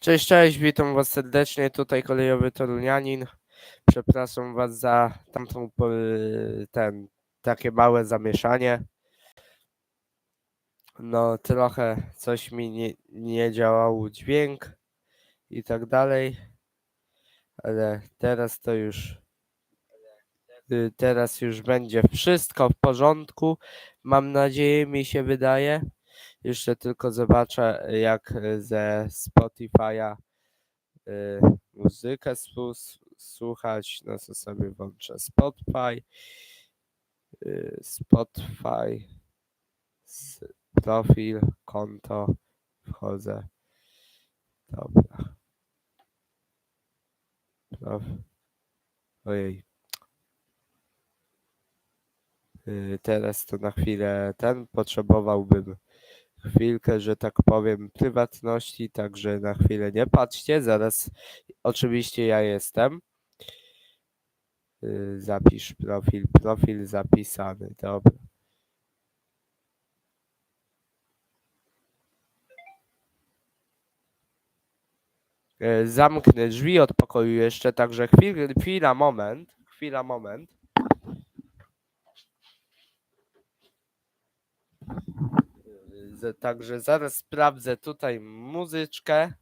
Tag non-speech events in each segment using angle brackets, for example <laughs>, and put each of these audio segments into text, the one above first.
Cześć, cześć, witam was serdecznie, tutaj kolejowy Torunianin. Przepraszam was za tamtą, po- ten, takie małe zamieszanie. No, trochę coś mi nie, nie działał dźwięk i tak dalej, ale teraz to już, y, teraz już będzie wszystko w porządku. Mam nadzieję, mi się wydaje. Jeszcze tylko zobaczę, jak y, ze Spotify'a y, muzykę słu- słuchać, no to sobie włączę Spotify, y, Spotify, profil, konto, wchodzę, dobra, ojej, teraz to na chwilę ten, potrzebowałbym chwilkę, że tak powiem, prywatności, także na chwilę nie patrzcie, zaraz oczywiście ja jestem. Y, Zapisz profil, profil zapisany, dobra. E, Zamknę drzwi od pokoju jeszcze, także chwil, chwila, moment, chwila, moment. Także zaraz sprawdzę tutaj muzyczkę.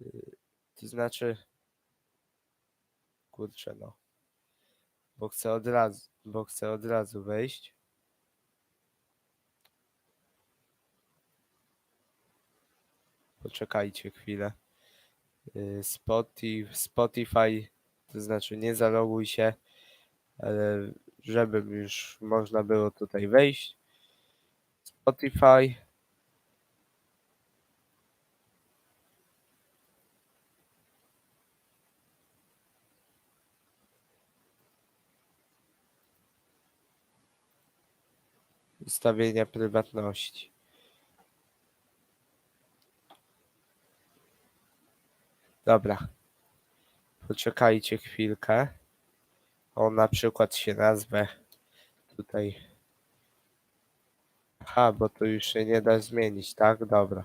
Y, To znaczy, kurczę no, bo chcę od razu, bo chcę od razu wejść. Poczekajcie chwilę. Y, Spotify, to znaczy nie zaloguj się, ale żeby już można było tutaj wejść. Spotify. Ustawienia prywatności. Dobra. Poczekajcie chwilkę. O, na przykład się nazwę tutaj. Aha, bo tu już się nie da zmienić, tak? Dobra.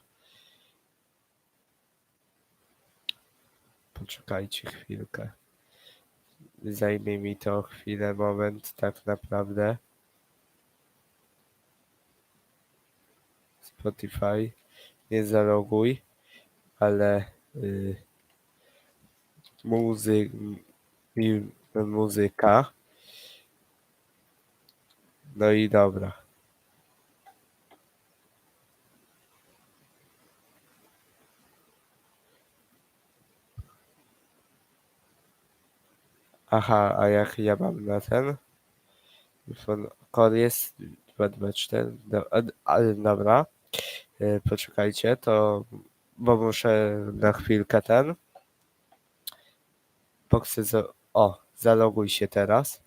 Poczekajcie chwilkę. Zajmie mi to chwilę, moment, tak naprawdę. Spotify. Nie zaloguj, ale y, muzy, muzyka. No i dobra. Aha, a jak ja mam na ten? Kod jest 224. Do, a- ale dobra. Y, Poczekajcie, to bo muszę na chwilkę ten. Bo chcę za, o, zaloguj się teraz.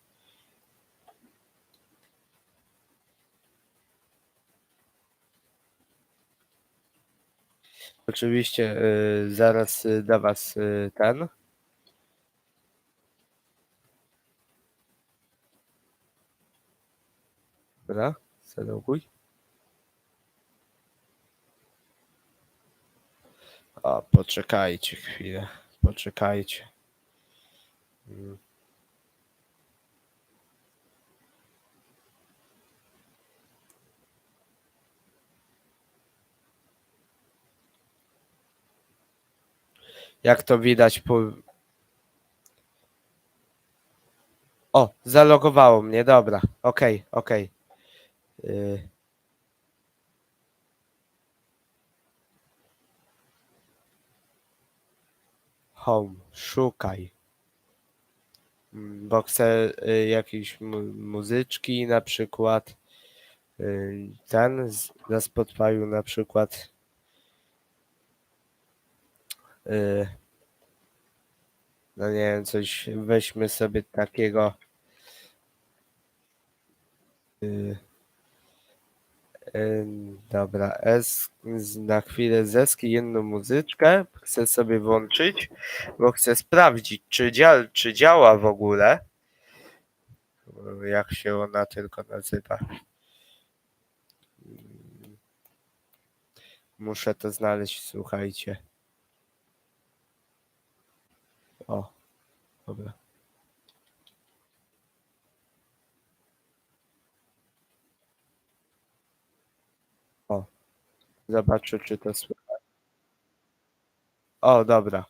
Oczywiście y, zaraz y, da was y, ten. Dobra, zaloguj. O, poczekajcie chwilę. Poczekajcie. Mm. Jak to widać po... O, zalogowało mnie, dobra. Okej, okej. Y, Home, szukaj. Bo chcę y, jakieś mu muzyczki na przykład. Y, Ten na Spotify'u na przykład. Y, No nie wiem, coś weźmy sobie takiego. Dobra, z- na chwilę zeski jedną muzyczkę chcę sobie włączyć, bo chcę sprawdzić, czy, dzia, czy działa w ogóle. Jak się ona tylko nazywa. Muszę to znaleźć, słuchajcie. O, dobra. O, zobaczę, czy to słychać. O, dobra.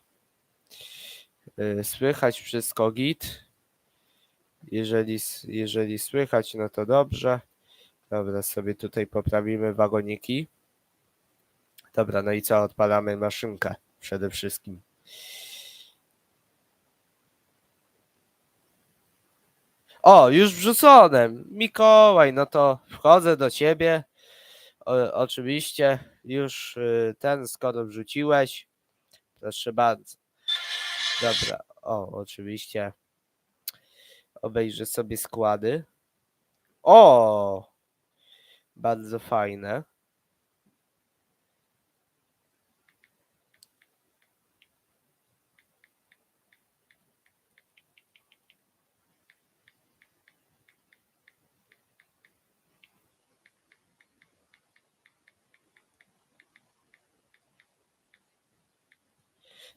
Y, Słychać wszystko git. Jeżeli, jeżeli słychać, no to dobrze. Dobra, sobie tutaj poprawimy wagoniki. Dobra, no i co? Odpalamy maszynkę przede wszystkim. O, już wrzucone. Mikołaj, no to wchodzę do ciebie. Oczywiście już y, ten, skoro wrzuciłeś. Proszę bardzo. Dobra, o, oczywiście. Obejrzę sobie składy. O! Bardzo fajne.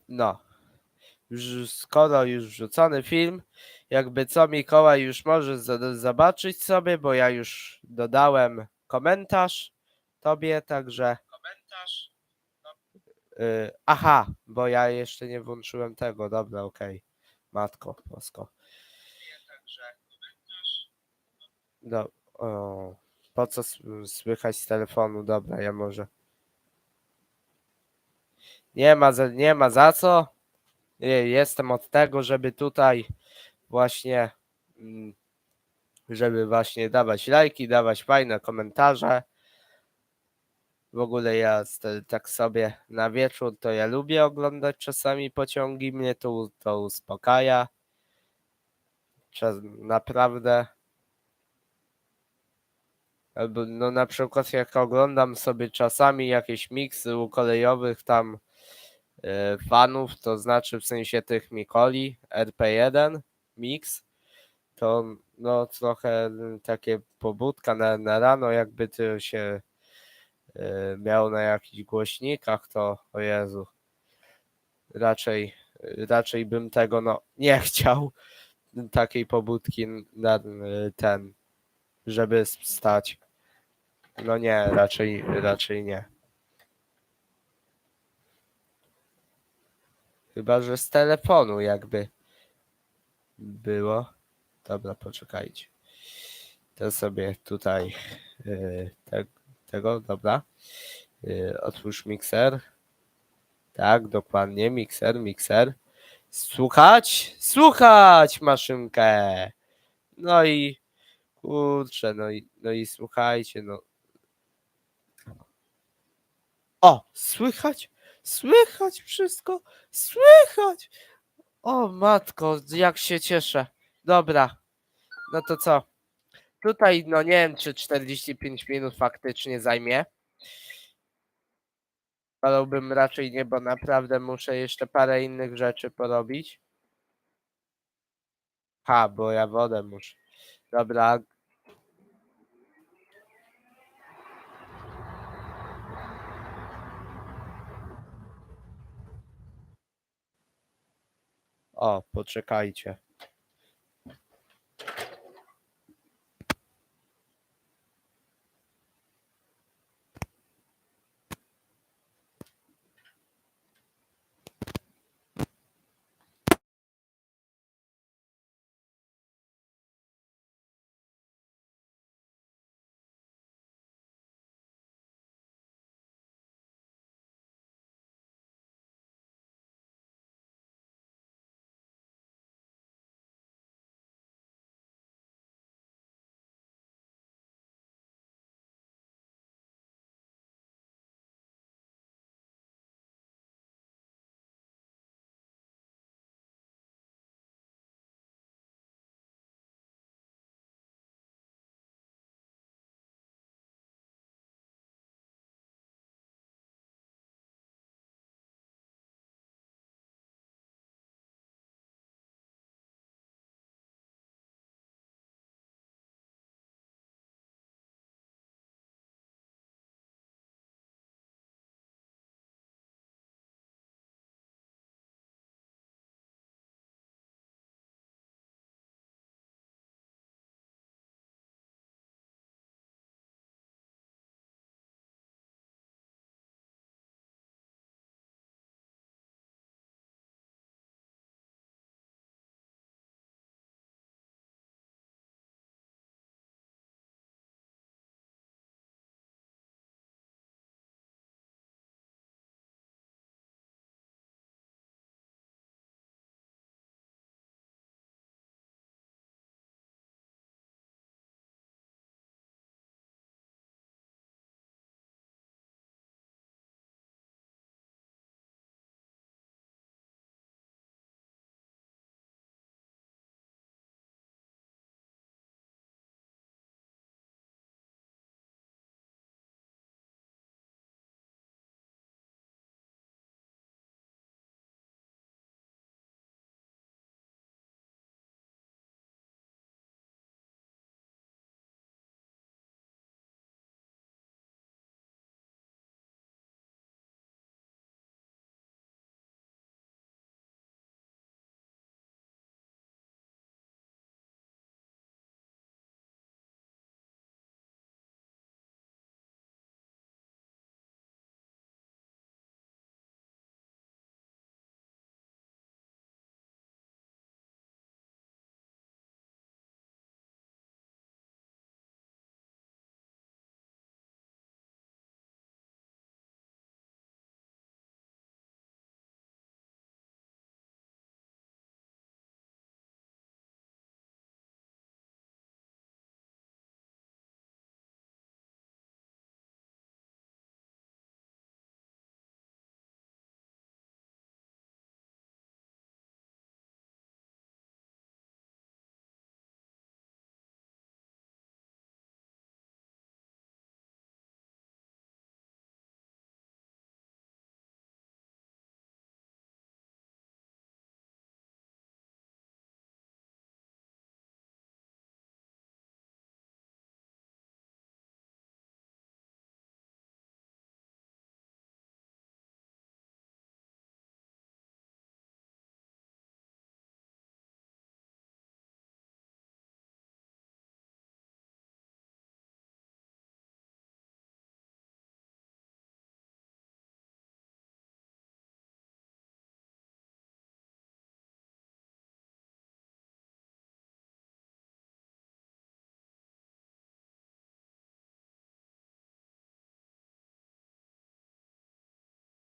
No. Już, skoro już wrzucony film, jakby co Mikołaj już może zobaczyć sobie, bo ja już dodałem komentarz tobie, także. Komentarz? Y, aha, bo ja jeszcze nie włączyłem tego, dobra, okej. Matko, bosko. Do, o, po co słychać z telefonu? Dobra, ja może. Nie ma za, nie ma za co. Nie, Jestem od tego, żeby tutaj właśnie, mm, żeby właśnie dawać lajki, dawać fajne komentarze. W ogóle ja tak sobie na wieczór to ja lubię oglądać czasami pociągi, mnie to, to uspokaja. Czas, naprawdę. Albo no na przykład jak oglądam sobie czasami jakieś miksy u kolejowych tam e, fanów, to znaczy w sensie tych Mikoli RP1 mix, to no trochę takie pobudka na, na rano, jakby to się e, miał na jakichś głośnikach, to o Jezu, raczej, raczej bym tego no nie <laughs> chciał, takiej pobudki na e, ten, żeby stać. No nie, raczej, raczej nie. Chyba, że z telefonu jakby było. Dobra, poczekajcie. To sobie tutaj te, tego, dobra. Yy, otwórz mikser. Tak, dokładnie, mikser, mikser. Słuchać? Słuchać maszynkę. No i kurczę, no i, no i słuchajcie, no. O, słychać? Słychać wszystko? Słychać! O matko, jak się cieszę. Dobra, no to co? Tutaj, no nie wiem, czy 45 minut faktycznie zajmie. Wolałbym raczej nie, bo naprawdę muszę jeszcze parę innych rzeczy porobić. Ha, bo ja wodę muszę. Dobra. O, poczekajcie.